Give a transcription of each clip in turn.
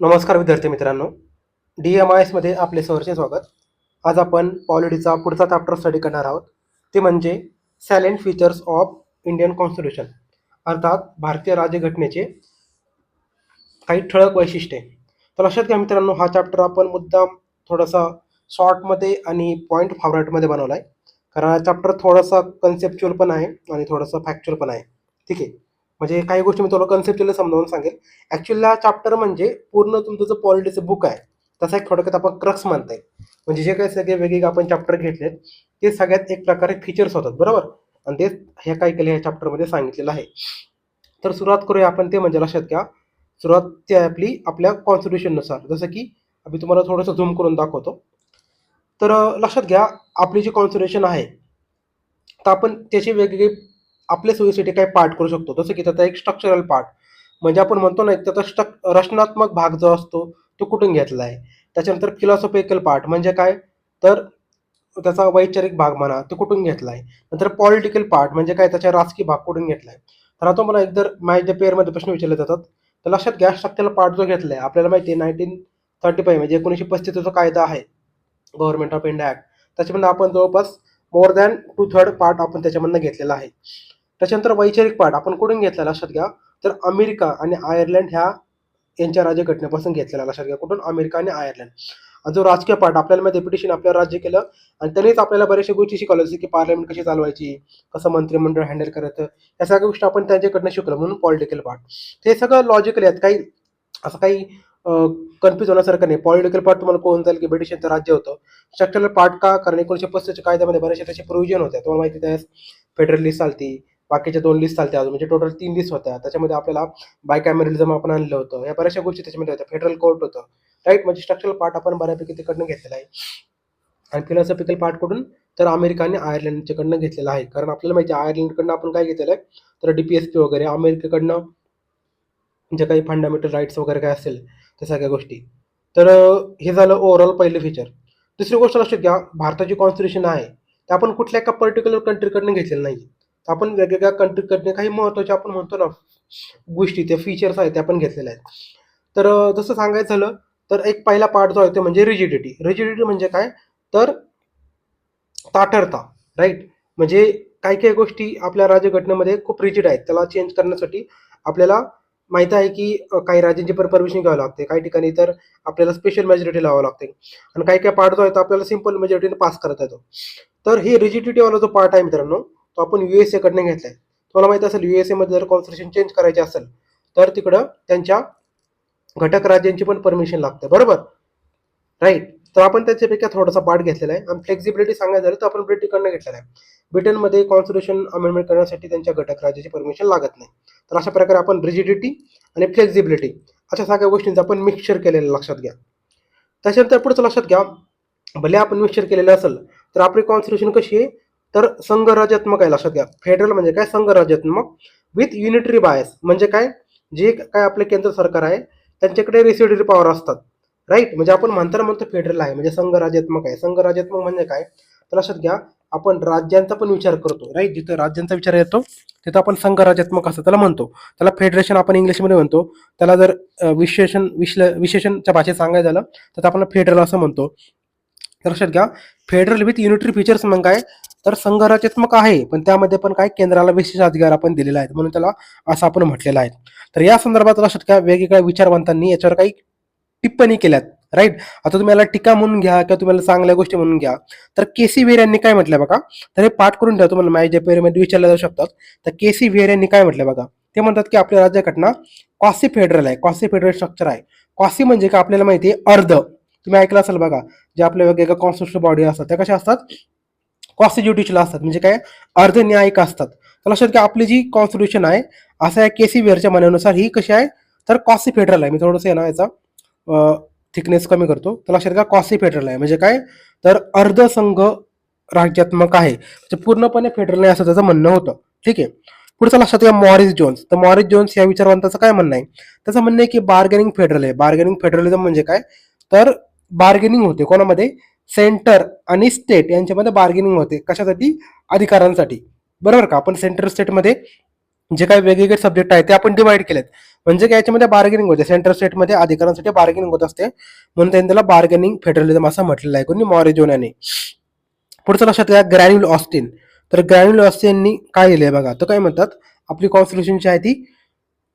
नमस्कार विद्यार्थी मित्रांनो. डी एम आय एसमध्ये आपले सहर्षे स्वागत. आज आपण पॉलिटीचा पुढचा चॅप्टर स्टडी करणार आहोत. ते म्हणजे salient features of Indian constitution अर्थात भारतीय राज्यघटनेचे काही ठळक वैशिष्ट्ये. तर लक्षात घ्या मित्रांनो हा चॅप्टर आपण मुद्दाम थोडासा शॉर्टमध्ये आणि पॉईंट फॉरवर्डमध्ये बनवला आहे कारण हा चॅप्टर थोडासा कन्सेप्च्युअल पण आहे आणि थोडासा फॅक्च्युअल पण आहे. ठीक आहे? म्हणजे काही गोष्टी मी तुम्हाला कन्सेप्टला समजावून सांगेल. ॲक्च्युली हा चॅप्टर म्हणजे पूर्ण तुमचं जो पॉलिटीचं बुक आहे तसा एक थोडक्यात आपण क्रक्स मानता येईल म्हणजे जे काही सगळे वेगवेगळे आपण चॅप्टर घेतलेत ते सगळ्यात एक प्रकारे फीचर्स होतात बरोबर? आणि ते हे काय केलं ह्या चॅप्टरमध्ये सांगितलेलं आहे. तर सुरुवात करूया आपण ते म्हणजे लक्षात घ्या. सुरुवात ते आपली आपल्या कॉन्स्टिट्युशननुसार जसं की मी तुम्हाला थोडंसं झूम करून दाखवतो. तर लक्षात घ्या आपली जी कॉन्स्टिट्युशन आहे तर आपण त्याचे वेगवेगळे आपल्या सोयीसाठी काही पार्ट करू शकतो. जसं की त्याचा एक स्ट्रक्चरल पार्ट म्हणजे आपण म्हणतो ना एक त्याचा स्ट्रक रचनात्मक भाग जो असतो तो कुठून घेतला आहे? त्याच्यानंतर फिलॉसॉफिकल पार्ट म्हणजे काय? तर त्याचा वैचारिक भाग म्हणा तो कुठून घेतला आहे? नंतर पॉलिटिकल पार्ट म्हणजे काय? त्याचा राजकीय भाग कुठून घेतला आहे? तर आता मला एकदा माझ्या पेअरमध्ये प्रश्न विचारले जातात तर लक्षात घ्या स्ट्रक्चरल पार्ट जो घेतला आहे आपल्याला माहिती आहे नाईन्टीन थर्टी फाईव्ह म्हणजे एकोणीसशे पस्तीसचा जो कायदा आहे गव्हर्नमेंट ऑफ इंडिया ॲक्ट त्याच्यामधून आपण जवळपास more than two third part आपण त्याच्यामधनं घेतलेला आहे. त्याच्यानंतर वैचारिक पाठ आपण कुठून घेतला लक्षात घ्या. तर अमेरिका आणि आयर्लंड ह्या यांच्या राज्यघटनेपासून घेतलेला लक्षात घ्या. कुठून? अमेरिका आणि आयर्लंड. जो राजकीय पार्ट आपल्याला माहिती पिटिशन आपल्याला राज्य केलं. आणि त्यांनीच आपल्याला बऱ्याचशा गोष्टी शिकवल्या जसं की पार्लमेंट कशी चालवायची कसं मंत्रिमंडळ हँडल करायचं या सगळ्या गोष्टी आपण त्यांच्याकडनं शिकलो म्हणून पॉलिटिकल पार्ट ते सगळं लॉजिकली आहेत. काही असं काही कन्फ्युज होण्यासारखं नाही. पॉलिटिकल पार्ट तुम्हाला कोण जाईल की ब्रिटिशांचं राज्य होतं. स्ट्रक्चरल पार्ट का? कारण एकोणीशे पस्तीसच्या कायद्यामध्ये बऱ्याचशा त्याचे प्रोव्हिजन होत्या तुम्हाला माहिती त्यास फेडरलिस्ट चालती बाकीच्या दोन लिस्ट चालत्या अजून. म्हणजे टोटल तीन लिस्ट होत्या. त्याच्यामध्ये आपल्याला बाय कॅमेरलिझम आपण आणलं होतं. या बऱ्याचशा गोष्टी त्याच्यामध्ये होत्या. फेडरल कोर्ट होतं. राईट म्हणजे स्ट्रक्चरल पार्ट आपण बऱ्यापैकी तिकडनं घेतलेला आहे. आणि फिलॉसॉफिकल पार्ट कुठून तर अमेरिका आणि आयर्लंडच्याकडनं घेतलेला आहे. कारण आपल्याला माहिती आहे आयर्लंडकडनं आपण काय घेतलेलं आहे? तर डी पी एस पी वगैरे. अमेरिकेकडनं जे काही फंडामेंटल राईट्स वगैरे काय असेल त्या सगळ्या गोष्टी. तर हे झालं ओव्हरऑल पहिलं फीचर दुसरी गोष्ट लक्षात घ्या भारताची कॉन्स्टिट्युशन आहे. ते आपण कुठल्या एका पर्टिक्युलर कंट्रीकडनं घेतलेलं नाही आहे आपण वेगवेगळ्या कंट्रीकडनं काही महत्त्वाच्या आपण म्हणतो ना गोष्टी त्या फीचर्स आहेत त्या आपण घेतलेल्या आहेत. तर जसं सांगायचं झालं तर एक पहिला पार्ट जो आहे तो म्हणजे रिजिडिटी रिजिडिटी म्हणजे काय? तर ताठरता राईट म्हणजे काही काही गोष्टी आपल्या राज्यघटनेमध्ये खूप रिजिड आहेत. त्याला चेंज करण्यासाठी आपल्याला माहिती आहे की काही राज्यांची पण परमिशन घ्यावं लागते. काही ठिकाणी तर आपल्याला स्पेशल मेजॉरिटी लावावं लागते. आणि काही काही पार्ट जो आहे तो आपल्याला सिंपल मेजॉरिटीने पास करता येतो. तर हे रिजिडिटीवाला जो पार्ट आहे मित्रांनो तो आपण यू एस एकडनं घेतला आहे तुम्हाला माहिती असेल यू एस एमध्ये जर कॉन्स्टिट्यूशन चेंज करायचे असेल तर तिकडं त्यांच्या घटक राज्यांची पण परमिशन लागते. बरोबर? राईट तर आपण त्याच्यापेक्षा थोडासा पार्ट घेतलेला आहे. आणि फ्लेक्झिबिलिटी सांगायचं झालं तर आपण ब्रिटनकडनं घेतलेला आहे. ब्रिटनमध्ये कॉन्स्टिट्यूशन अमेंडमेंट करण्यासाठी त्यांच्या घटक राज्याची परमिशन लागत नाही. तर अशा प्रकारे आपण रिजिडिटी आणि फ्लेक्झिबिलिटी अशा सगळ्या गोष्टींचं आपण मिक्सचर केलेलं लक्षात घ्या. त्याच्यानंतर पुढचं लक्षात घ्या. भले आपण मिक्सचर केलेलं असेल तर आपली कॉन्स्टिट्यूशन कशी आहे? तर संघराज्यात्मक आहे लक्षात घ्या. फेडरल म्हणजे काय? संघराज्यात्मक. विथ युनिटरी बायस म्हणजे काय? जे काय आपले केंद्र सरकार आहे त्यांच्याकडे रेसिडरी पॉवर असतात. राईट म्हणजे आपण म्हणताना म्हणतो फेडरल आहे म्हणजे संघराज्यात्मक आहे. संघराज्यात्मक म्हणजे काय? तर लक्षात घ्या आपण राज्यांचा पण विचार करतो. राईट जिथं राज्यांचा विचार येतो तिथं आपण संघराज्यात्मक असं त्याला म्हणतो. त्याला फेडरेशन आपण इंग्लिशमध्ये म्हणतो. त्याला जर विशेषण विश्ले विशेषणच्या भाषेत सांगायचं झालं तर आपण फेडरल असं म्हणतो. तर लक्षात घ्या फेडरल विथ युनिटरी फीचर्स मग काय? तर संघ रचनात्मक आहे पण त्यामध्ये पण काय केंद्राला विशेष अधिकार आपण दिलेला आहे म्हणून त्याला असं आपण म्हटलेलं आहे. तर या संदर्भात लक्षात घ्या वेगवेगळ्या विचारवंतांनी याच्यावर काही टिप्पणी केल्यात राईट आता तुम्ही याला टीका म्हणून घ्या किंवा तुम्हाला चांगल्या गोष्टी म्हणून घ्या. तर केसी वेर यांनी काय म्हटलं बघा? तर हे पाठ करून ठेवा तुम्हाला माझ्या पेरीमध्ये विचारल्या जाऊ शकतात. तर केसी वेर यांनी काय म्हटलं बघा? ते म्हणतात की आपल्या राज्यघटना कॉसी फेडरल आहे कॉसी फेडरल स्ट्रक्चर आहे. कॉसी म्हणजे का आपल्याला माहिती आहे? अर्ध. तुम्ही ऐकलं असेल बघा जे आपल्या वेगवेगळ्या कॉन्स्टिट्युशन बॉडी असतात त्या कशा असतात? कॉन्स्टिट्युटिव्हला असतात म्हणजे काय? अर्ध न्यायिक असतात. तर लक्षात घ्या आपली जी कॉन्स्टिट्यूशन आहे असं आहे केसी वेअरच्या म्हणण्यानुसार ही कशी आहे? तर कॉसी फेडरल आहे. मी थोडंसं आहे ना याचा थिकनेस कमी करतो. तर लक्षात घ्या कॉसी फेडरल आहे. म्हणजे काय? तर अर्ध संघ राज्यात्मक आहे. म्हणजे पूर्णपणे फेडरल नाही असं त्याचं म्हणणं होतं. ठीक आहे? पुढचं लक्षात घ्या मॉरिस जोन्स तर मॉरिस जोन्स या विचारवंताचं काय म्हणणं आहे? त्याचं म्हणणं आहे की बार्गेनिंग फेडरल आहे. बार्गेनिंग फेडरलिझम म्हणजे काय? तर बार्गेनिंग होते. कोणामध्ये? सेंटर आणि स्टेट यांच्यामध्ये बार्गेनिंग होते. कशासाठी? अधिकारांसाठी. बरोबर का? आपण सेंट्रल स्टेटमध्ये जे काही वेगवेगळे सब्जेक्ट आहेत ते आपण डिवाइड केलेत. म्हणजे काय? याच्यामध्ये बार्गेनिंग होते. सेंट्रल स्टेटमध्ये अधिकारांसाठी बार्गेनिंग होत असते. म्हणून त्यांनी त्याला बार्गेनिंग फेडरलिझम असं म्हटलेलं आहे. कोणी? मॉरिजोनाने. पुढचं लक्षात घ्या. Granville Austin. तर ग्रॅन्युल ऑस्टिननी काय लिहिलंय बघा? तर काय म्हणतात? आपली कॉन्स्टिट्यूशन जी आहे ती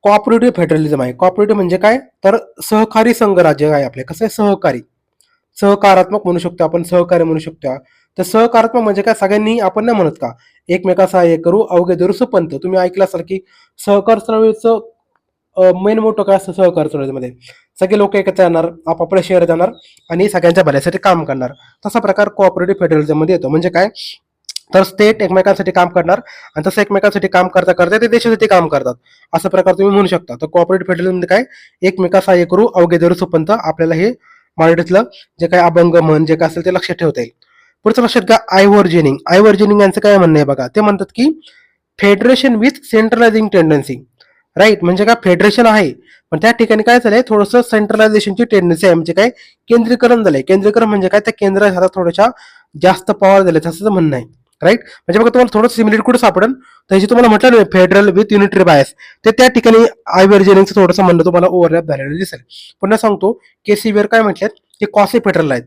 कॉपरेटिव्ह फेडरलिझम आहे. कॉपरेटिव्ह म्हणजे काय? तर सहकारी संघराज्य आहे आपले. कसं आहे? सहकारी. सहकारात्मक म्हणू शकतो आपण सहकार्य म्हणू शकतो तर सहकारात्मक म्हणजे काय? सगळ्यांनी आपण नाही म्हणत का? एकमेका सहाय्य करू अवघे धरू सुपंत. तुम्ही ऐकलं असाल की सहकार चळवळीचं मेन मोठं काय असतं? सहकार चळवळीमध्ये. सगळे लोक एकत्र येणार आपापल्या शहरात जाणार आणि सगळ्यांच्या भल्यासाठी काम करणार. तसा प्रकार कोऑपरेटिव्ह फेडरलिझममध्ये येतो. म्हणजे काय? तर स्टेट एकमेकांसाठी काम करणार आणि तसं एकमेकांसाठी काम करता करता ते देशासाठी काम करतात. असा प्रकार तुम्ही म्हणू शकता. तर कोऑपरेटिव्ह फेडरलिझम काय? एकमेका सहाय्य करू अवघे धरू सुपंत. आपल्याला हे मराठीतलं जे काही अभंग म्हण जे काय असेल ते लक्षात ठेवता येईल. पुढचं लक्षात घ्या आयव्हर्जनिंग. आयव्हर्जनिंग यांचं काय म्हणणं आहे बघा? ते म्हणतात की federation with centralising tendency right म्हणजे काय? फेडरेशन आहे. पण त्या ठिकाणी काय झालंय? थोडंसं सेंट्रलायझेशनची टेंडन्सी आहे. म्हणजे काय? केंद्रीकरण झालंय. केंद्रीकरण म्हणजे काय? त्या केंद्राच्या हातात थोड्याशा जास्त पॉवर झाले असं म्हणणं आहे. राईट म्हणजे बघा तुम्हाला थोडं सिमिलर कुठं सापडेल? तर हे तुम्हाला म्हटलं ना फेडरल विथ युनिटरी बायस ते त्या ठिकाणी आयव्हर्जनिंगचं थोडंसं म्हणणं तुम्हाला ओव्हरलॅप झालेलं दिसेल. पुन्हा सांगतो केसीव्हिअर काय म्हटल्यात ते कॉसी फेडरल आहेत.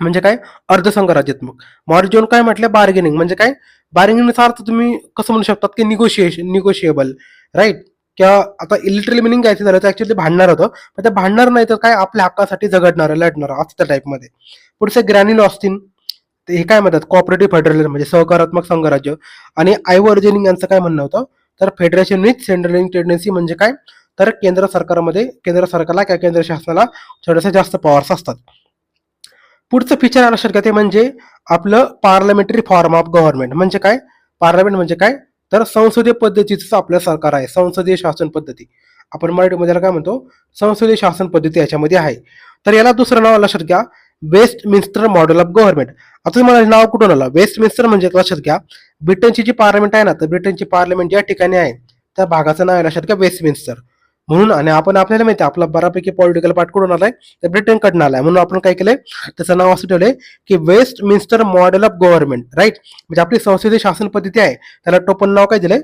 म्हणजे काय? अर्धसंघराज्यात्मक मॉरिजोन काय म्हटलं? बार्गेनिंग म्हणजे काय? बार्गेनिंगचा अर्थ तुम्ही कसं म्हणू शकतात? की निगोशिएशन निगोशिएबल राईट किंवा आता इलिटरली मिनिंग घ्यायचं झालं तर ऍक्च्युली भांडणार होतं. पण ते भांडणार नाही तर काय? आपल्या हक्कासाठी झगडणार लढणार असं त्या टाईपमध्ये पुढचं ग्रॅन्युल ऑस्टिन हे काय म्हणतात? कॉपरेटिव्ह फेडरलिझम म्हणजे सहकारात्मक संघराज्य. आणि आयवर्जनिंग यांचं काय म्हणणं होतं? तर फेडरेशन विथ सेंट्रल टेंडन्सी म्हणजे काय? तर केंद्र सरकारमध्ये केंद्र सरकारला किंवा केंद्र शासनाला थोडेसे जास्त पॉवर्स असतात. पुढचं फीचर लक्षात घ्या ते म्हणजे आपलं पार्लमेंटरी फॉर्म ऑफ गव्हर्नमेंट म्हणजे काय? पार्लमेंट म्हणजे काय? तर संसदीय पद्धतीचं आपलं सरकार आहे. संसदीय शासन पद्धती. आपण मराठीमध्ये काय म्हणतो? संसदीय शासन पद्धती याच्यामध्ये आहे. तर याला दुसरं नाव लक्षात घ्या. Westminster model of government आता तुम्हाला नाव कुठून आलं? वेस्ट मिन्स्टर म्हणजे लक्षात घ्या ब्रिटनची जी पार्लमेंट आहे ना तर ब्रिटनची पार्लमेंट ज्या ठिकाणी आहे त्या भागाचं नाव आहे लक्षात घ्या वेस्ट मिन्स्टर म्हणून आणि आपण आपल्याला माहिती आहे, आपला बऱ्यापैकी पॉलिटिकल पार्ट कुठून आलाय? तर ब्रिटनकडनं आलाय. म्हणून आपण काय केलंय? त्याचं नाव असं ठेवलंय की Westminster model of government right म्हणजे आपली संसदीय शासन पद्धती आहे त्याला टोपण नाव काय दिलंय?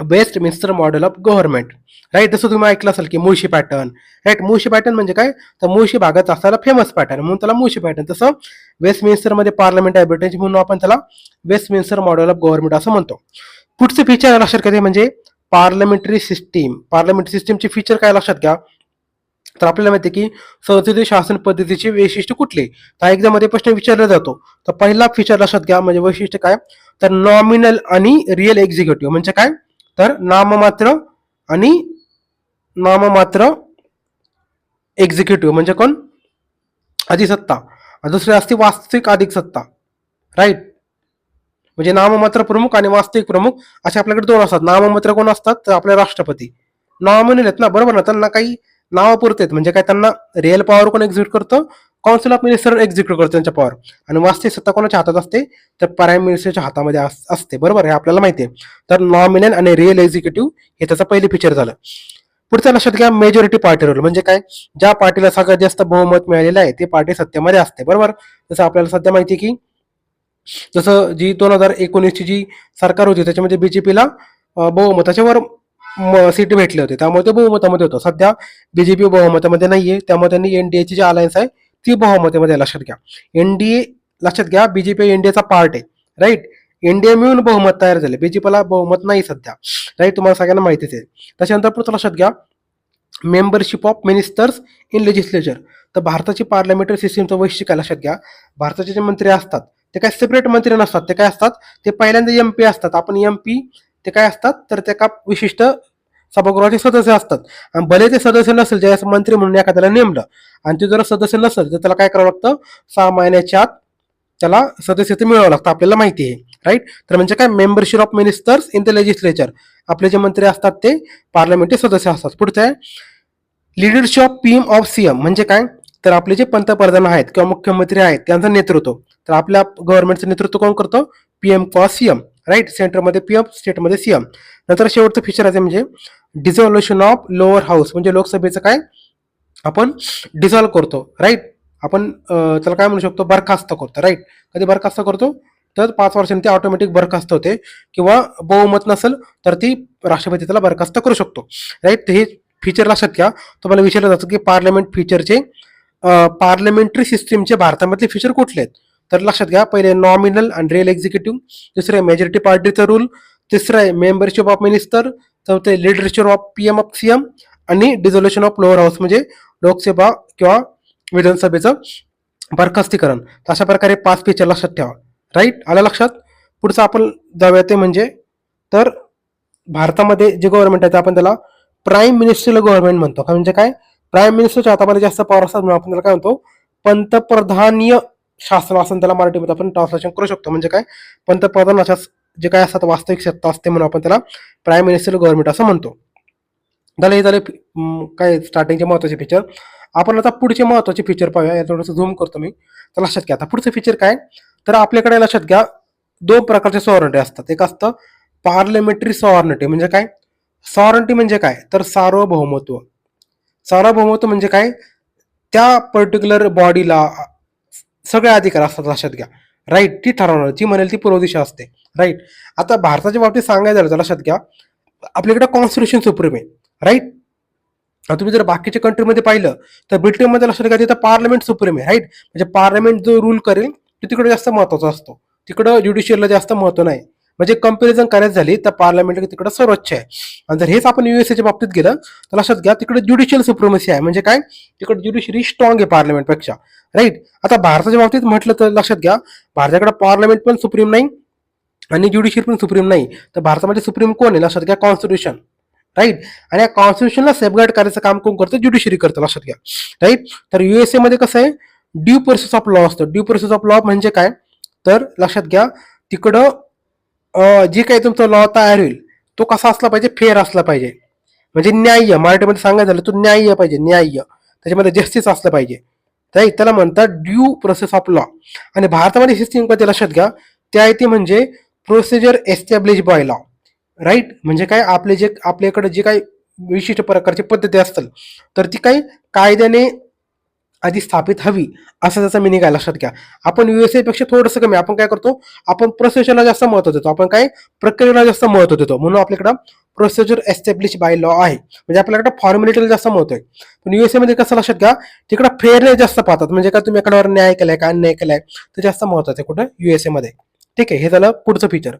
Westminster model of government. Right जसं तुम्ही ऐकलं असेल की Mulshi pattern right Mulshi pattern म्हणजे काय? तर मुळशी भागात असायला फेमस पॅटर्न म्हणून त्याला मुळशी पॅटर्न तसं वेस्ट मिन्स्टरमध्ये पार्लमेंट आहे ब्रिटनची म्हणून आपण त्याला Westminster model of government असं म्हणतो. पुढचे फीचर लक्षात घ्या म्हणजे पार्लमेंटरी सिस्टीम पार्लमेंटरी सिस्टीमचे फीचर काय लक्षात घ्या? तर आपल्याला माहिती आहे की संसदीय शासन पद्धतीचे वैशिष्ट्य कुठले? तर एकदा मध्ये प्रश्न विचारला जातो. तर पहिला फीचर लक्षात घ्या म्हणजे वैशिष्ट्य काय? तर नॉमिनल आणि रिअल एक्झिक्युटिव्ह म्हणजे काय? तर नाममात्र आणि नाममात्र एक्झिक्युटिव्ह म्हणजे कोण? अधिसत्ता. दुसरी असते वास्तविक अधिक सत्ता राईट म्हणजे नाममात्र प्रमुख आणि वास्तविक प्रमुख असे आपल्याकडे दोन असतात. नाममात्र कोण असतात? तर आपले राष्ट्रपती. नॉमिनल आहेत ना बरोबर ना? त्यांना काही नावापुरते आहेत. म्हणजे काय? त्यांना रिअल पॉवर कोण एक्झिक्यूट करतं? काउन्सिल ऑफ मिनिस्टर एक्झिक्यूट करतो त्यांच्या पॉवर आणि वास्तविक सत्ता कोणाच्या हातात असते? तर प्राईम मिनिस्टरच्या हातामध्ये अस- असते. बरोबर हे आपल्याला माहिती आहे. तर नॉमिनल आणि रिअल एक्झिक्युटिव्ह हे त्याचं पहिले फीचर झालं. पुढच्या लक्षात घ्या मेजॉरिटी पार्टी रोल म्हणजे काय? ज्या पार्टीला सगळ्यात जास्त बहुमत मिळालेलं आहे ते पार्टी सत्तेमध्ये असते. बरोबर? जसं आपल्याला सध्या माहिती आहे की जसं जी दोन हजार एकोणीसची जी सरकार होती त्याच्यामध्ये बीजेपीला बहुमताच्या वर सीट भेटले होते. त्यामुळे ते बहुमतामध्ये होतं. सध्या बीजेपी बहुमतामध्ये नाहीये. त्यामुळे त्यांनी एनडीएची जी अलायन्स आहे ती बहुमतेमध्ये लक्षात घ्या. एनडीए लक्षात घ्या बीजेपी इंडियाचा पार्ट आहे राईट एनडीए मिळून बहुमत तयार झाले. बीजेपीला बहुमत नाही सध्या राईट तुम्हाला सगळ्यांना माहितीच आहे. त्याच्यानंतर पुढचं लक्षात घ्या. Membership of ministers in legislature तर भारताची पार्लमेंटरी सिस्टीमचं वैशिष्ट्य काय? लक्षात घ्या. भारताचे जे मंत्री असतात ते काय सेपरेट मंत्री नसतात. ते काय असतात? ते पहिल्यांदा एम पी असतात. आपण एम पी ते काय असतात? तर ते का विशिष्ट सभागृहाचे सदस्य असतात. आणि भले ते सदस्य नसेल ज्यावेळेस मंत्री म्हणून एखाद्याला नेमलं आणि ते जर सदस्य नसेल तर त्याला काय करावं लागतं? सहा महिन्याच्या आत त्याला सदस्यत्व मिळवावं लागतं आपल्याला माहिती आहे राईट तर म्हणजे काय? Membership of ministers in the legislature आपले जे मंत्री असतात ते पार्लमेंटचे सदस्य असतात. पुढचं आहे लिडरशिप पीएम ऑफ सीएम म्हणजे काय? तर आपले जे पंतप्रधान आहेत किंवा मुख्यमंत्री आहेत त्यांचं नेतृत्व. तर आपल्या गव्हर्नमेंटचं नेतृत्व कोण करतो? पीएम किंवा सीएम राईट सेंटरमध्ये पीएम स्टेटमध्ये सीएम नंतर शेवटचं फीचर आहे म्हणजे डिझॉल्युशन ऑफ लोअर हाऊस म्हणजे लोकसभेचं काय? आपण डिझॉल्व्ह करतो राईट आपण त्याला काय म्हणू शकतो? बरखास्त करतो राईट कधी बरखास्त करतो? तर पाच वर्षांनी ते ऑटोमॅटिक बरखास्त होते. किंवा बहुमत नसेल तर ती राष्ट्रपती त्याला बरखास्त करू शकतो. राईट हे फीचर लक्षात घ्या. तुम्हाला विचारलं जातं की पार्लमेंट फीचरचे पार्लमेंटरी सिस्टीमचे भारतामधले फीचर कुठले आहेत? तर लक्षात घ्या. पहिले नॉमिनल आणि रिअल एक्झिक्युटिव्ह दुसरे आहे मेजॉरिटी पार्टीचा रूल तिसरं आहे मेंबरशिप ऑफ मिनिस्टर चौथे literature of P M of C M आणि डिझोल्युशन ऑफ लोअर हाऊस म्हणजे लोकसभा किंवा विधानसभेचं बरखास्तीकरण. अशा प्रकारे पाच फीचर लक्षात ठेवा. राईट आलं लक्षात? पुढचं आपण जाऊया ते म्हणजे तर भारतामध्ये जे गव्हर्नमेंट आहे ते आपण त्याला प्राईम मिनिस्टरला गव्हर्नमेंट म्हणतो. का म्हणजे काय? प्राईम मिनिस्टरच्या हातामध्ये जास्त पॉवर असतात म्हणून आपण त्याला काय म्हणतो? पंतप्रधानीय शासन असं त्याला मराठीमध्ये आपण ट्रान्सलेशन करू शकतो. म्हणजे काय? पंतप्रधानाच्या जे काय असतात वास्तविक सत्ता असते म्हणून आपण त्याला प्राईम मिनिस्टर गव्हर्नमेंट असं म्हणतो. झालं हे झाले काय स्टार्टिंगचे महत्त्वाचे फीचर आपण आता पुढचे महत्त्वाचे फीचर पाहूया. या थोडंसं झूम करतो मी. तर लक्षात घ्या आता पुढचं फीचर काय? तर आपल्याकडे लक्षात घ्या दोन प्रकारचे सॉवरनिटी असतात. एक असतं पार्लमेंटरी सॉरनिटी म्हणजे काय? सॉवरनिटी म्हणजे काय? तर सार्वभौमत्व. सार्वभौमत्व म्हणजे काय? त्या पर्टिक्युलर बॉडीला सगळे अधिकार असतात लक्षात घ्या. राईट ती ठरवणार जी म्हणेल ती पूर्व दिशा असते. राईट आता भारताच्या बाबतीत सांगायचं झालं तर लक्षात घ्या आपल्याकडे कॉन्स्टिट्युशन सुप्रीम आहे. राईट तुम्ही जर बाकीच्या कंट्रीमध्ये पाहिलं तर ब्रिटनमध्ये लक्षात घ्या तिथं पार्लमेंट सुप्रीम आहे. राईट म्हणजे पार्लमेंट जो रूल करेल तो तिकडे जास्त महत्त्वाचा असतो. तिकडं ज्युडिशियलला जास्त महत्त्व नाही. म्हणजे कंपॅरिझन करायचं झाली तर पार्लमेंट तिकडं सर्वोच्च आहे. आणि जर हेच आपण युएसएच्या बाबतीत गेलं तर लक्षात घ्या तिकडे ज्युडिशियल सुप्रमसी आहे. म्हणजे काय? तिकडे ज्युडिशरी स्ट्रॉंग आहे पार्लमेंटपेक्षा राईट आता भारताच्या बाबतीत म्हटलं तर लक्षात घ्या भारताकडे पार्लमेंट पण सुप्रीम नाही आणि ज्युडिशियल पण सुप्रीम नाही. तर भारतामध्ये सुप्रीम कोण आहे? लक्षात घ्या कॉन्स्टिट्यूशन राईट आणि या कॉन्स्टिट्यूशनला सेफगार्ड करायचं काम कोण करतं? ज्युडिशरी करतं लक्षात घ्या. राईट तर युएसए मध्ये कसं आहे? ड्यू प्रोसेस ऑफ लॉ असतं. ड्यू प्रोसेस ऑफ लॉ म्हणजे काय? तर लक्षात घ्या तिकडं जे काही तुमचा लॉ तयार होईल तो कसा असला पाहिजे फेअर असला पाहिजे. म्हणजे न्याय्य मराठीमध्ये सांगायचं झालं तो न्याय्य पाहिजे न्याय्य. त्याच्यामध्ये जस्टिस असलं पाहिजे. तर त्याला म्हणतात ड्यू प्रोसेस ऑफ लॉ आणि भारतामध्ये सिस्टीम कधी लक्षात घ्या त्या आहे ती म्हणजे procedure established by law right म्हणजे काय? आपले जे आपल्याकडे जे काही विशिष्ट प्रकारची पद्धती असतात तर ती काही कायद्याने आधी स्थापित हवी असं त्याचा मिनिंग आहे. लक्षात घ्या. आपण व्यवसायपेक्षा थोडंसं कमी आपण काय करतो? आपण प्रोसेसरला जास्त महत्त्व देतो. आपण काय? प्रक्रियेला जास्त महत्त्व देतो. म्हणून आपल्याकडं प्रोसिजर एस्टॅब्लिश बाय लॉ आहे. म्हणजे आपल्याकडे फॉर्मॅलिटीला जास्त महत्त्व आहे. पण युएसए मध्ये कसं लक्षात घ्या? तिकडे फेअरनेस जास्त पाहतात. म्हणजे काय? तुम्ही एखाद्यावर न्याय केलाय का? अन्याय केलाय? ते जास्त महत्वाचं आहे कुठं? युएसए मध्ये. ठीक आहे. हे झालं पुढचं फीचर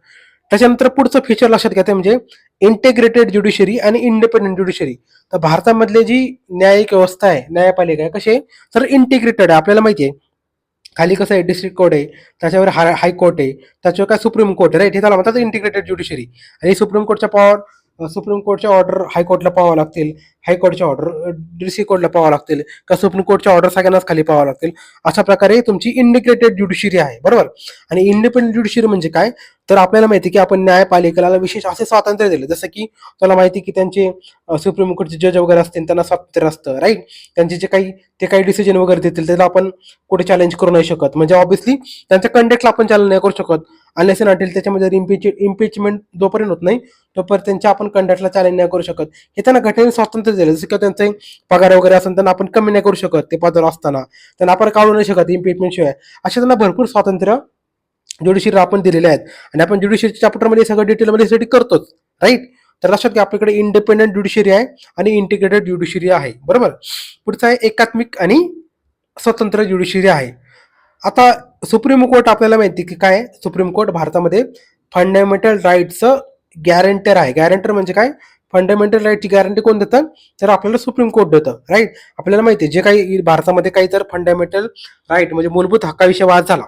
त्याच्यानंतर पुढचं फीचर लक्षात घ्या ते म्हणजे इंटेग्रेटेड ज्युडिशरी आणि इंडिपेंडेंट ज्युडिशरी तर भारतामधले जी न्यायिक व्यवस्था आहे न्यायपालिका आहे कसे तर इंटिग्रेटेड आहे आपल्याला माहिती आहे. खाली कसं आहे? डिस्ट्रिक्ट कोर्ट आहे त्याच्यावर हाय हायकोर्ट आहे त्याच्यावर काय सुप्रीम कोर्ट आहे राईट हे त्याला म्हणतात इंटिग्रेटेड ज्युडिशरी आणि सुप्रीम कोर्टच्या पॉवर सुप्रीम कोर्टच्या ऑर्डर हायकोर्टला पाहावं लागतील. हायकोर्टच्या ऑर्डर डी सी कोर्टला पाहावं लागतील. का सुप्रीम कोर्टच्या ऑर्डर सगळ्यांनाच खाली पाहावं लागतील. अशा प्रकारे तुमची इंडिकेटेड ज्युडिशरी आहे. बरोबर? आणि इंडिपेंडेंट ज्युडिशरी म्हणजे काय? तर आपल्याला माहिती आहे की आपण न्यायपालिकेला विशेष असे स्वातंत्र्य दिले. जसं की तुला माहिती आहे की त्यांचे सुप्रीम कोर्टचे जज वगैरे असतील त्यांना स्वातंत्र्य असतं राईट त्यांचे जे काही ते काही डिसिजन वगैरे देतील त्याला आपण कुठे चॅलेंज करू नाही शकत. म्हणजे ऑब्व्हियसली त्यांच्या कंडक्टला आपण चॅलेंज नाही करू शकत. अनलेस अटेल त्याच्यामध्ये इम्पिच इम्पिचमेंट जोपर्यंत होत नाही तोपर्यंत त्यांच्या आपण कंडक्टला चॅलेंज नाही करू शकत. हे त्यांना घटनेने स्वातंत्र्य दिलं जसं की त्यांचे पगार वगैरे असेल त्यांना आपण कमी नाही करू शकत ते पदावर असताना. त्यांना आपण काढू नाही शकत इम्पिचमेंट शिवाय. असे त्यांना भरपूर स्वातंत्र्य ज्युडिशरी आपण दिलेले आहेत. आणि आपण ज्युडिशरीच्या चॅप्टरमध्ये सगळं डिटेलमध्ये स्टडी करतोच राईट तर लक्षात घ्या आपल्याकडे इंडिपेंडेंट ज्युडिशियरी आहे आणि इंटिग्रेटेड ज्युडिशियरी आहे. बरोबर? पुढचं आहे एकात्मिक आणि स्वतंत्र ज्युडिशियरी आहे. आता सुप्रीम कोर्ट आपल्याला माहिती की काय? सुप्रीम कोर्ट भारतामध्ये फंडामेंटल राईटचं गॅरंटर आहे. गॅरंटर म्हणजे काय? फंडामेंटल राईटची गॅरंटी कोण देतं? तर आपल्याला सुप्रीम कोर्ट देतं राईट आपल्याला माहिती आहे जे काही भारतामध्ये काही जर फंडामेंटल राईट म्हणजे मूलभूत हक्काविषयी वाद झाला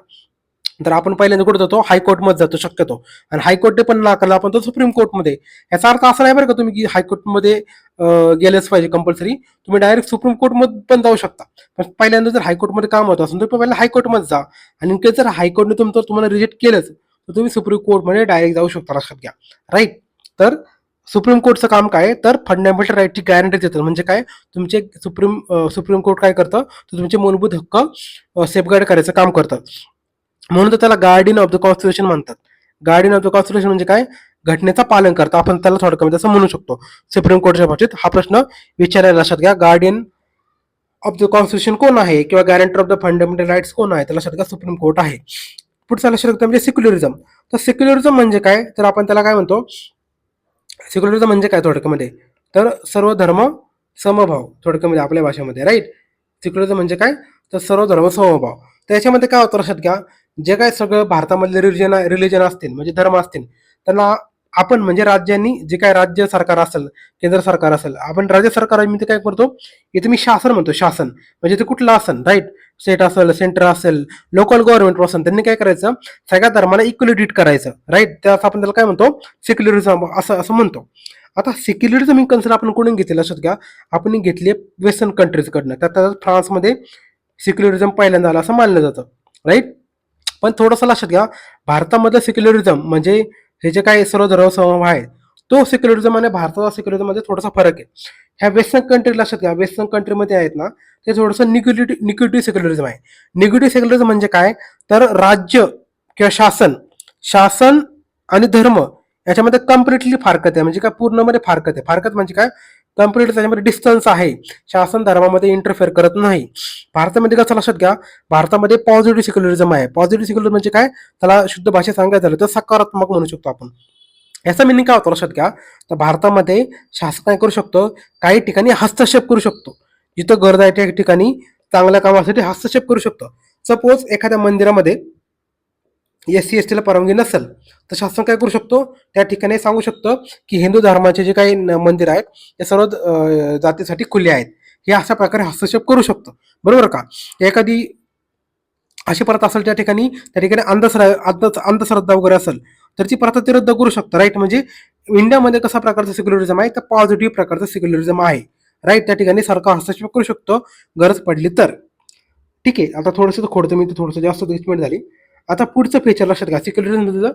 तर आपण पहिल्यांदा कुठे जातो? हायकोर्टमध्ये जातो शक्यतो. आणि हायकोर्टने पण नाकारला आपण तो सुप्रीम कोर्टमध्ये. याचा अर्थ असा नाही बरं का तुम्ही की हायकोर्टमध्ये गेलंच गेलेच पाहिजे कंपल्सरी तुम्ही डायरेक्ट सुप्रीम कोर्टमध्ये पण जाऊ शकता. पण पहिल्यांदा जर हायकोर्टमध्ये काम होत असेल तर तुम्ही पहिला हायकोर्टमध्ये जा. आणि इनकेस जर हायकोर्टने तुमचं तुम्हाला रिजेक्ट केलंच तर तुम्ही सुप्रीम कोर्टमध्ये डायरेक्ट जाऊ शकता लक्षात घ्या. राईट तर सुप्रीम कोर्टचं काम काय? तर फंडामेंटल राईटची गॅरंटी देतं. म्हणजे काय? तुमचे सुप्रीम सुप्रीम कोर्ट काय करतं? तर तुमचे मूलभूत हक्क सेफगार्ड करायचं काम करतं. म्हणून तर त्याला गार्डियन ऑफ द कॉन्स्टिट्युशन म्हणतात. गार्डियन ऑफ द कॉन्स्टिट्युशन म्हणजे काय? घटनेचा पालन करतो. आपण त्याला थोडं कमी तसं म्हणू शकतो. सुप्रीम कोर्टच्या बाबतीत हा प्रश्न विचारायला लक्षात घ्या. गार्डियन ऑफ द कॉन्स्टिट्यूशन कोण आहे? किंवा guarantor of the fundamental rights कोण आहे? त्याला लक्षात घ्या सुप्रीम कोर्ट आहे. पुढचा लक्षात घेतो म्हणजे सेक्युलरिझम तर सेक्युलरिझम म्हणजे काय? तर आपण त्याला काय म्हणतो? सेक्युलरिझम म्हणजे काय? थोडक्यामध्ये तर सर्व धर्म समभाव. थोडक्यामध्ये आपल्या भाषेमध्ये राईट सेक्युलरिझम म्हणजे काय? तर सर्व धर्म समभाव. तर याच्यामध्ये काय होतं लक्षात घ्या? जे काय सगळं भारतामधले रिलिजन रिलिजन असतील म्हणजे धर्म असतील त्यांना आपण म्हणजे राज्यांनी जे काय राज्य सरकार असेल केंद्र सरकार असेल आपण राज्य सरकार मी ते काय करतो? इथे मी शासन म्हणतो शासन. म्हणजे ते कुठलं असेल राईट स्टेट असेल सेंटर असेल लोकल गव्हर्नमेंट असेल त्यांनी काय करायचं? सगळ्या धर्माला इक्वली ट्रीट करायचं राईट त्यास आपण त्याला काय म्हणतो? सेक्युलरिझम असं असं म्हणतो. आता सेक्युलरिझम ही कन्सर्न आपण कोणून घेतली लक्षात घ्या आपण घेतली वेस्टर्न कंट्रीजकडनं त्यात फ्रान्समध्ये सेक्युलरिझम पहिल्यांदा आलं असं मानलं जातं राईट पण थोडंसं लक्षात घ्या भारतामधलं सेक्युलरिझम म्हणजे हे जे काही सर्व धर्मसमूह आहे तो सेक्युलरिझम आणि भारताचा सेक्युलरिझममध्ये थोडासा फरक आहे. ह्या वेस्टर्न कंट्री लक्षात घ्या वेस्टर्न कंट्रीमध्ये आहेत ना ते थोडंसं निगेटिव्ह निगेटिव्ह सेक्युलरिझम आहे. निगेटिव्ह सेक्युलरिझम म्हणजे काय? तर राज्य किंवा शासन शासन आणि धर्म याच्यामध्ये कम्प्लिटली फारकत आहे म्हणजे काय पूर्णमध्ये फारकत आहे. फारकत म्हणजे काय? कंप्लीट त्याच्यामध्ये डिस्टन्स आहे. शासन धर्मामध्ये इंटरफेअर करत नाही. भारतामध्ये कसं लक्षात घ्या भारतामध्ये पॉझिटिव्ह सेक्युलरिझम आहे. पॉझिटिव्ह सेक्युलर म्हणजे काय? त्याला शुद्ध भाषेत सांगायचं झालं तर सकारात्मक म्हणू शकतो आपण. याचा मिनिंग काय होतो लक्षात घ्या? तर भारतामध्ये शासन काय करू शकतो? काही ठिकाणी हस्तक्षेप करू शकतो. जिथं गरज आहे त्या ठिकाणी चांगल्या कामासाठी हस्तक्षेप करू शकतो. सपोज एखाद्या मंदिरामध्ये एस सी एस टीला परवानगी नसेल तर शासन काय करू शकतो? त्या ठिकाणी सांगू शकतो की हिंदू धर्माचे जे काही मंदिर आहेत ते सर्व जातीसाठी खुले आहेत. हे अशा प्रकारे हस्तक्षेप करू शकतो. बरोबर का? एखादी अशी प्रथा असेल त्या ठिकाणी त्या ठिकाणी अंधश्रद्धा अंध अंधश्रद्धा वगैरे असेल तर ती प्रथा ते रद्द करू शकतं. राईट म्हणजे इंडियामध्ये कसा प्रकारचं सेक्युलरिझम आहे तर पॉझिटिव्ह प्रकारचं सेक्युलरिझम आहे. राईट त्या ठिकाणी सरकार हस्तक्षेप करू शकतो. गरज पडली तर. ठीक आहे. आता थोडंसं खोडतं मी थोडंसं जास्त मिनिट झाली. आता पुढचं फीचर लक्षात घ्या. सिक्युरिटीजमधलं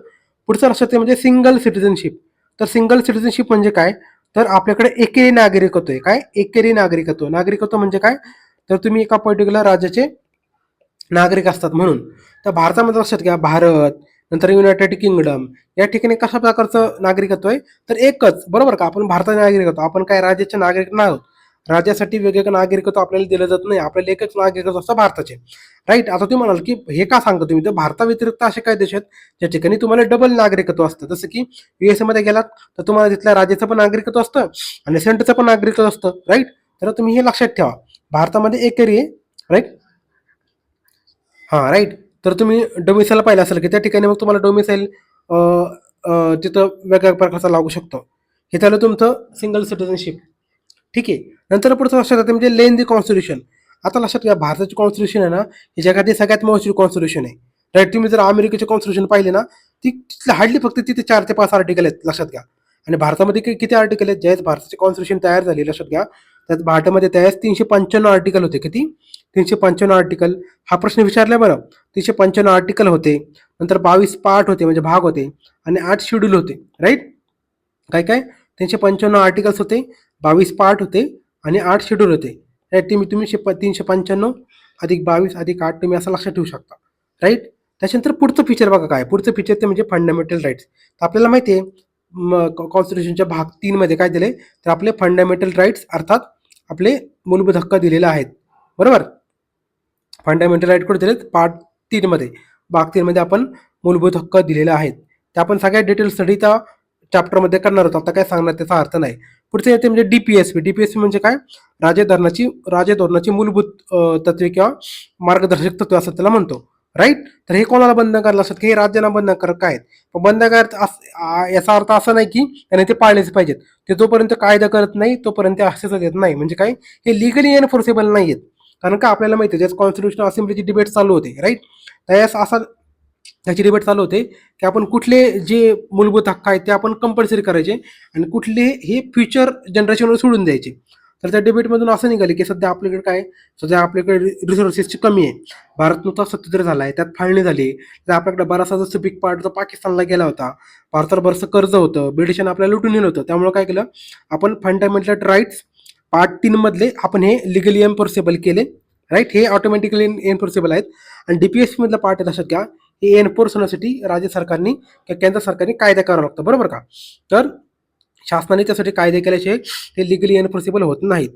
पुढचं लक्षात आहे म्हणजे सिंगल सिटिझनशिप तर सिंगल सिटिझनशिप म्हणजे काय? तर आपल्याकडे एकेरी नागरिकत्व आहे. काय? एकेरी नागरिकत्व. नागरिकत्व म्हणजे काय? तर तुम्ही एका पर्टिक्युलर राज्याचे नागरिक असतात म्हणून. तर भारतामध्ये लक्षात घ्या भारत नंतर युनायटेड किंगडम या ठिकाणी कशा प्रकारचं नागरिकत्व आहे? तर एकच बरोबर का? आपण भारताचे नागरिक होतो आपण काय राज्याचे नागरिक नाही आहोत. राज्यासाठी वेगवेगळं नागरिकत्व आपल्याला दिलं जात नाही. आपल्याला एकच नागरिकत्व असतं भारताचे. राईट आता तुम्ही म्हणाल की हे का सांगतो तुम्ही? तर भारताव्यतिरिक्त असे काय देश आहेत ज्या ठिकाणी तुम्हाला डबल नागरिकत्व असतं. जसं की युएसएमध्ये गेलात तर तुम्हाला तिथल्या राज्याचं पण नागरिकत्व असतं आणि सेंटरचं पण नागरिकत्व असतं. राईट तर तुम्ही हे लक्षात ठेवा. भारतामध्ये एकेरी आहे. राईट हां राईट तर तुम्ही डोमिसाईल पाहिलं असेल की त्या ठिकाणी मग तुम्हाला डोमिसाईल तिथं वेगळ्या प्रकारचा लागू शकतो. हे झालं तुमचं सिंगल सिटिझनशिप ठीक आहे. नंतर पुढचं लक्षात येतं म्हणजे लेन दी कॉन्स्टिट्यूशन. आता लक्षात घ्या भारताची कॉन्स्टिट्यूशन आहे ना ही जगातली सगळ्यात मोठी कॉन्स्टिट्यूशन आहे. राईट तुम्ही जर अमेरिकेचे कॉन्स्टिट्यूशन पाहिले ना ती तिथले हार्डली फक्त तिथे चार ते पाच आर्टिकल आहेत लक्षात घ्या. आणि भारतामध्ये किती आर्टिकल आहेत? ज्यावेळेस भारताची कॉन्स्टिट्यूशन तयार झाली लक्षात घ्या त्यात भारतामध्ये त्यावेळेस तीनशे पंच्याण्णव आर्टिकल होते. किती? तीनशे पंच्याण्णव आर्टिकल हा प्रश्न विचारला बरं. तीनशे पंच्याण्णव आर्टिकल होते. नंतर बावीस पार्ट होते म्हणजे भाग होते. आणि आठ शेड्यूल होते. राईट काय काय तीनशे पंच्याण्णव आर्टिकल्स होते. बावीस पार्ट होते. आणि आठ शेड्यूल होते. राईट तुम्ही तुम्ही शे- तीनशे पंच्याण्णव अधिक बावीस अधिक आठ तुम्ही असं लक्षात ठेवू शकता. राईट त्याच्यानंतर पुढचं फीचर बघा काय? पुढचं फीचर ते म्हणजे फंडामेंटल राईट्स तर आपल्याला माहिती आहे कॉन्स्टिट्यूशनच्या भाग तीनमध्ये काय दिले तर आपले फंडामेंटल राईट्स अर्थात आपले मूलभूत हक्क दिलेले आहेत. बरोबर? फंडामेंटल राईट कुठे दिलेत? पार्ट तीनमध्ये भाग तीनमध्ये आपण मूलभूत हक्क दिलेले आहेत. त्या आपण सगळ्या डिटेल स्टडी त्या चॅप्टरमध्ये करणार होतो आता काय सांगणार त्याचा अर्थ नाही. पुढचे येते म्हणजे डीपीएसपी डीपीएसपी म्हणजे काय? राजधरणाची राजधोरणाची मूलभूत तत्वे किंवा मार्गदर्शक तत्वे असं त्याला म्हणतो. राईट तर हे कोणाला बंधनकारक असतात? की हे राज्यांना बंधनकारक काय आहेत? पण बंधनकारक याचा अर्थ असा नाही की त्याने ते पाळलेच पाहिजेत. ते जोपर्यंत कायदा करत नाही तोपर्यंत ते अस्तित्वात येत नाही. म्हणजे काय? हे लिगली एनफोर्सेबल नाही आहेत कारण का? आपल्याला माहिती आहे ज्याच कॉन्स्टिट्युशनल असेंब्लीची डिबेट चालू होते. राईट त्यावेळेस असा त्याची डिबेट चालू होते की आपण कुठले जे मूलभूत हक्क आहेत ते आपण कंपल्सरी करायचे आणि कुठले हे फ्युचर जनरेशनवर सोडून द्यायचे. तर त्या डिबेटमधून असं निघाले की सध्या आपल्याकडे काय सध्या आपल्याकडे रिसोर्सेसची कमी आहे. भारत नुकता स्वतंत्र झाला आहे त्यात फाळणी झाली. तर आपल्याकडे बराचसा जसं बिग पार्ट जो पाकिस्तानला गेला होता भारतावर बरंचसं कर्ज होतं ब्रिटिशांना आपल्याला लुटून नेलं होतं. त्यामुळे काय केलं? आपण फंडामेंटल राईट्स पार्ट तीनमधले आपण हे लिगली एन्फोर्सेबल केले. राईट हे ऑटोमॅटिकली एन्फोर्सेबल आहेत. आणि डी पी एस मधलं पार्ट आहे लक्षात घ्या. हे एन्फोर्स होण्यासाठी राज्य सरकारने किंवा केंद्र सरकारने कायदा करावा लागतो बरोबर का? तर शासनाने त्यासाठी कायदे केल्याशिवाय हे लिगली एन्फोर्सेबल होत नाहीत.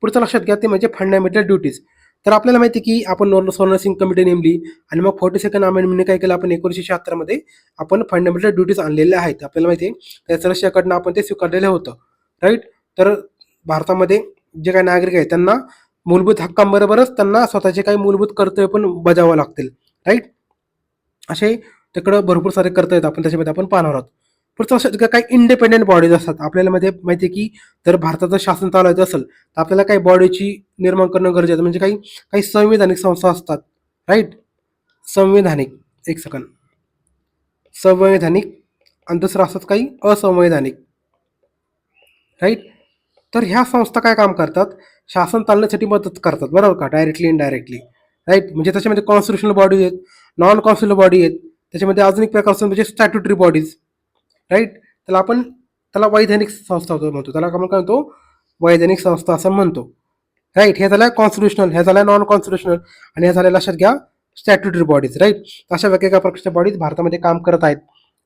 पुढचं लक्षात घ्या ते म्हणजे फंडामेंटल ड्युटीज तर आपल्याला माहिती आहे की आपण नॉर्मल सिंग कमिटी नेमली आणि मग फोर्टी सेकंड अमेंडमेंटने काय केलं आपण? एकोणीसशे शहात्तरमध्ये आपण फंडामेंटल ड्युटीज आणलेल्या आहेत. आपल्याला माहिती आहे त्याचं रशियाकडनं आपण ते स्वीकारलेलं होतं. राईट तर भारतामध्ये जे काही नागरिक आहेत त्यांना मूलभूत हक्कांबरोबरच त्यांना स्वतःचे काही मूलभूत कर्तव्य पण बजावं लागतील. राईट असे तिकडं भरपूर सारे करता येतात आपण त्याच्यामध्ये आपण पाहणार आहोत. पुढचं असं काही इंडिपेंडेंट बॉडीज असतात. आपल्याला मध्ये माहिती आहे की जर भारताचं शासन चालवायचं असेल तर आपल्याला काही बॉडीची निर्माण करणं गरजेचं आहे. म्हणजे काही काही संविधानिक संस्था असतात. राईट संविधानिक एक सेकंड संवैधानिक आणि दुसरं असतात काही असंवैधानिक. राईट तर ह्या संस्था काय काम करतात? शासन चालण्यासाठी मदत करतात. बरोबर का? डायरेक्टली इनडायरेक्टली राईट म्हणजे त्याच्यामध्ये कॉन्स्टिट्युशनल बॉडीज आहेत. नॉन कॉन्स्टिट्युशनल बॉडी आहेत. त्याच्यामध्ये अजून एक प्रकार असतो म्हणजे स्टॅट्युटरी बॉडीज राईट त्याला आपण त्याला वैधानिक संस्था होतो म्हणतो. त्याला आपण काय म्हणतो? वैधानिक संस्था असं म्हणतो. राईट हे झालं कॉन्स्टिट्युशनल हे झालं नॉन कॉन्स्टिट्युशनल आणि हे झालं लक्षात घ्या स्टॅट्युटरी बॉडीज राईट अशा वेगवेगळ्या प्रकारच्या बॉडीज भारतामध्ये काम करत आहेत.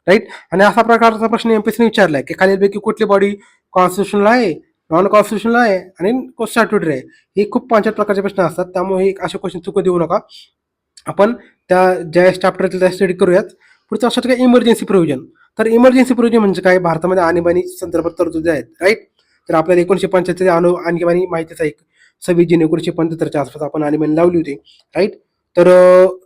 राईट आणि असा प्रकारचा प्रश्न एमपीसीने आहे की खालीलपैकी कुठली बॉडी कॉन्स्टिट्युशनल आहे नॉन कॉन्स्टिट्युशनल आहे आणि स्टॅट्युटरी आहे? हे खूप पाच प्रकारचे प्रश्न असतात. त्यामुळे हे असे क्वेश्चन चुकू देऊ नका. आपण त्या ज्या चॅप्टरतील त्या स्टडी करूयात. पुढचं असं काय इमर्जन्सी प्रोव्हिजन तर इमर्जन्सी प्रोव्हिजन म्हणजे काय? भारतामध्ये आणीबाणी संदर्भात तरतुदी आहेत राईट तर आपल्याला एकोणीशे पंच्याहत्तर अनु आणीबाणी माहितीच आहे. सव्वीस जून एकोणीशे पंच्याहत्तरच्या आसपास आपण आणीबाणी लावली होती राईट तर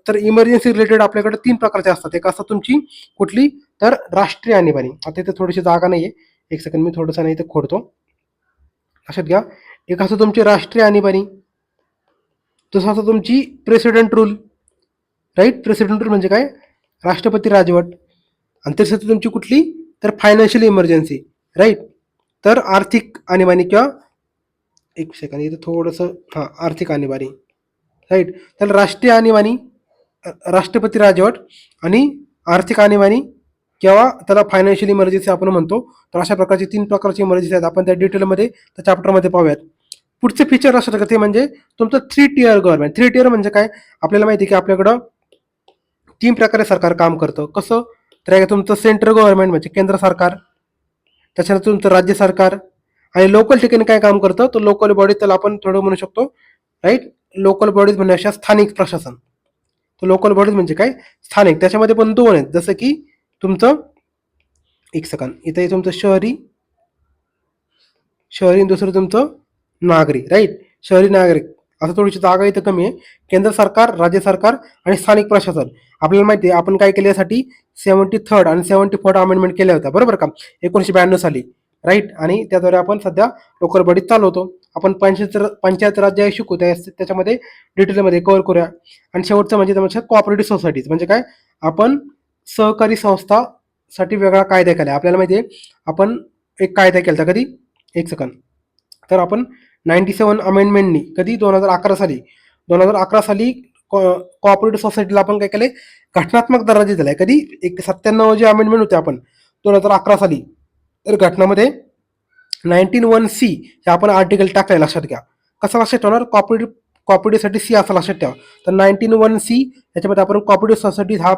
तर इमर्जन्सी रिलेटेड आपल्याकडे तीन प्रकारचे असतात. एक असतात तुमची कुठली? तर राष्ट्रीय आणीबाणी. आता इथे थोडीशी जागा नाही आहे एक सेकंड मी थोडंसं नाही इथे खोडतो. लक्षात घ्या. एक असं तुमची राष्ट्रीय आणीबाणी. दुसरं असं तुमची प्रेसिडेंट रूल राईट प्रेसिडेंट म्हणजे काय? राष्ट्रपती राजवट. आणि तुमची कुठली? तर फायनान्शियल इमर्जन्सी राईट तर आर्थिक आणीबाणी किंवा एक सेकंड इथं थोडंसं हां आर्थिक आणीबाणी. राईट तर राष्ट्रीय आणीबाणी राष्ट्रपती राजवट आणि आर्थिक आणीबाणी किंवा त्याला फायनान्शियल इमर्जन्सी आपण म्हणतो. तर अशा प्रकारची तीन प्रकारची इमर्जन्सी आहेत. आपण त्या डिटेलमध्ये त्या चॅप्टरमध्ये पाहूयात. पुढचे फीचर असं का ते म्हणजे तुमचं three tier government three tier म्हणजे काय? आपल्याला माहिती आहे की आपल्याकडं तीन प्रकारे सरकार काम करतं. कसं? तर एक तुमचं सेंट्रल गव्हर्नमेंट म्हणजे केंद्र सरकार त्याच्यानंतर तुमचं राज्य सरकार आणि लोकल ठिकाणी काय काम करतं? तर लोकल बॉडी त्याला आपण थोडं म्हणू शकतो राईट लोकल बॉडीज म्हणजे अशा स्थानिक प्रशासन. तर लोकल बॉडीज म्हणजे काय? स्थानिक. त्याच्यामध्ये पण दोन आहेत. जसं की तुमचं एक सेकंद इथे तुमचं शहरी शहरी दुसरं तुमचं नागरी राईट शहरी नागरिक असं थोडीशी जागा इथं कमी आहे. केंद्र सरकार राज्य सरकार आणि स्थानिक प्रशासन. आपल्याला माहिती आहे आपण काय केल्यासाठी सेव्हन्टी थर्ड आणि सेव्हन्टी फोर्थ अमेंडमेंट केल्या होत्या. बरोबर का? एकोणीशे ब्याण्णव साली. राईट आणि त्याद्वारे आपण सध्या लोकरबडीत चालवतो आपण पंचायत पंचायत राज्य शिकू त्या त्याच्यामध्ये डिटेलमध्ये कव्हर करूया. आणि शेवटचं म्हणजे म्हणजे कॉपरेटिव्ह सोसायटीज म्हणजे काय? आपण सहकारी संस्थासाठी वेगळा कायदा केला. आपल्याला माहिती आहे आपण एक कायदा केला होता कधी? एक सेकंद तर आपण नाईन्टी सेवन अमेंडमेंटनी कधी? दोन हजार अकरा साली. दोन हजार अकरा साली कोऑपरेटिव्ह सोसायटीला आपण काय केले घटनात्मक दर्जा दिलाय. कधी? एक सत्त्याण्णव जे अमेंडमेंट होते आपण दोन हजार अकरा साली. तर घटनामध्ये नाईन्टीन वन सी हे आपण आर्टिकल टाकलंय लक्षात घ्या. कसं लक्षात ठेवणार? कॉपरेटिव्ह कॉपरेटिव्हसाठी सी असं लक्षात ठेवा. तर नाईन्टीन वन सी याच्यामध्ये आपण कॉपरेटिव्ह सोसायटी हा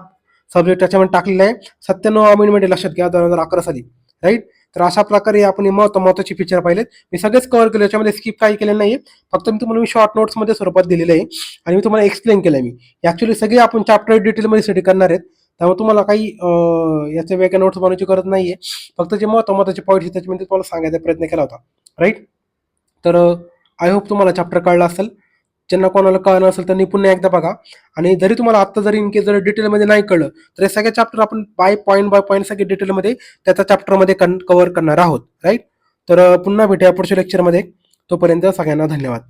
सब्जेक्ट त्याच्यामध्ये टाकलेला आहे. सत्त्याण्णव अमेंडमेंट लक्षात घ्या दोन हजार अकरा साली. राईट? तर अशा प्रकारे आपण महत्त्व महत्त्वाचे फीचर पाहिलेत. मी सगळेच कव्हर केले याच्यामध्ये स्किप काही केले नाही फक्त मी तुम्हाला मी शॉर्ट नोट्समध्ये स्वरूपात दिलेलं आहे. आणि मी तुम्हाला एक्सप्लेन केलं मी. ॲक्च्युली सगळे आपण चॅप्टर डिटेलमध्ये स्टडी करणार आहेत. त्यामुळे तुम्हाला काही याचे वेगळ्या नोट्स बनवायची गरज नाही आहे फक्त जे महत्त्व महत्त्वाचे पॉईंट्स आहेत त्याच्यामध्ये तुम्हाला सांगायचा प्रयत्न केला होता. राईट तर आय होप तुम्हाला चॅप्टर कळला असेल. ज्यांना कोणाला कळलं असेल त्यांनी पुन्हा एकदा बघा. आणि जरी तुम्हाला आत्ता जरी इनकेस जर डिटेलमध्ये नाही कळलं तर हे सगळे चॅप्टर आपण बाय पॉईंट बाय पॉईंट सगळे डिटेलमध्ये त्याचा चॅप्टरमध्ये कन कव्हर करणार आहोत. राईट तर पुन्हा भेटूया पुढच्या लेक्चरमध्ये तोपर्यंत सगळ्यांना धन्यवाद.